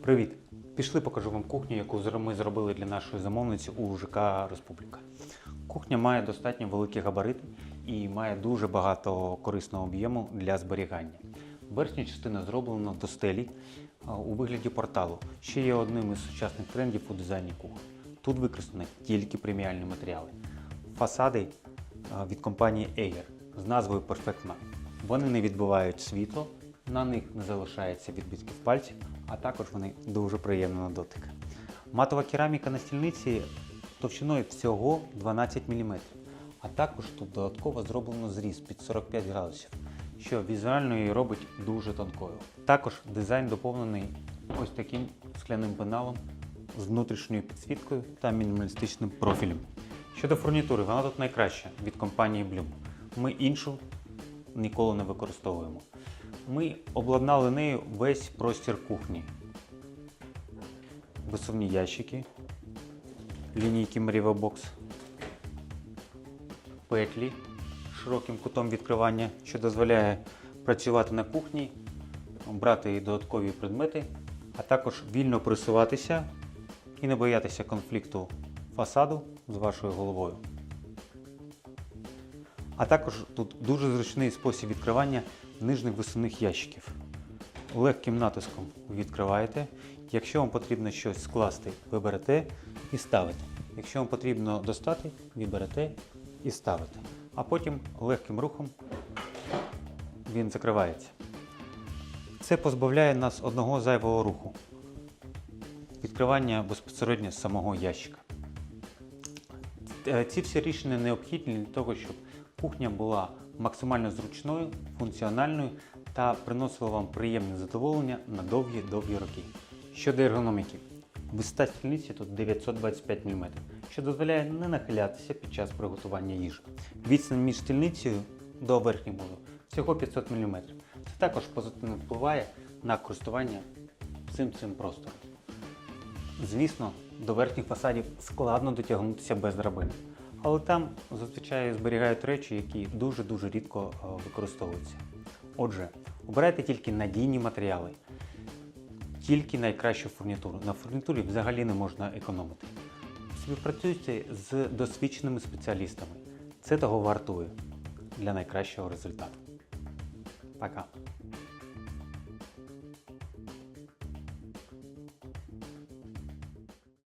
Привіт! Пішли покажу вам кухню, яку ми зробили для нашої замовниці у ЖК Республіка. Кухня має достатньо великі габарити і має дуже багато корисного об'єму для зберігання. Верхня частина зроблена до стелі у вигляді порталу, що є одним із сучасних трендів у дизайні кухні. Тут використані тільки преміальні матеріали. Фасади від компанії Air з назвою Perfect Matte. Вони не відбивають світло, на них не залишається відбитків пальців, а також вони дуже приємні на дотик. Матова кераміка на стільниці товщиною всього 12 мм, а також тут додатково зроблено зріз під 45 градусів, що візуально її робить дуже тонкою. Також дизайн доповнений ось таким скляним пеналом з внутрішньою підсвіткою та мінімалістичним профілем. Щодо фурнітури, вона тут найкраща від компанії Bloom. Ми іншу ніколи не використовуємо. Ми обладнали нею весь простір кухні. Висувні ящики, лінійки Mariva петлі широким кутом відкривання, що дозволяє працювати на кухні, брати додаткові предмети, а також вільно присуватися і не боятися конфлікту фасаду з вашою головою. А також тут дуже зручний спосіб відкривання нижніх висувних ящиків. Легким натиском відкриваєте. Якщо вам потрібно щось скласти, ви берете і ставите. Якщо вам потрібно достати, ви берете і ставите. А потім легким рухом він закривається. Це позбавляє нас одного зайвого руху. Відкривання безпосередньо з самого ящика. Е, Ці всі рішення необхідні для того, щоб кухня була максимально зручною, функціональною та приносила вам приємне задоволення на довгі-довгі роки. Щодо ергономіки, висота стільниці тут 925 мм, що дозволяє не нахилятися під час приготування їжі. Відстань між стільницею до верхнього боду всього 500 мм. Це також позитивно впливає на користування цим цим простором. Звісно, до верхніх фасадів складно дотягнутися без драбини. Але там зазвичай зберігають речі, які дуже-дуже рідко е, використовуються. Отже, обирайте тільки надійні матеріали, тільки найкращу фурнітуру. На фурнітурі взагалі не можна економити. Співпрацюйте з досвідченими спеціалістами. Це того вартує для найкращого результату. Пока!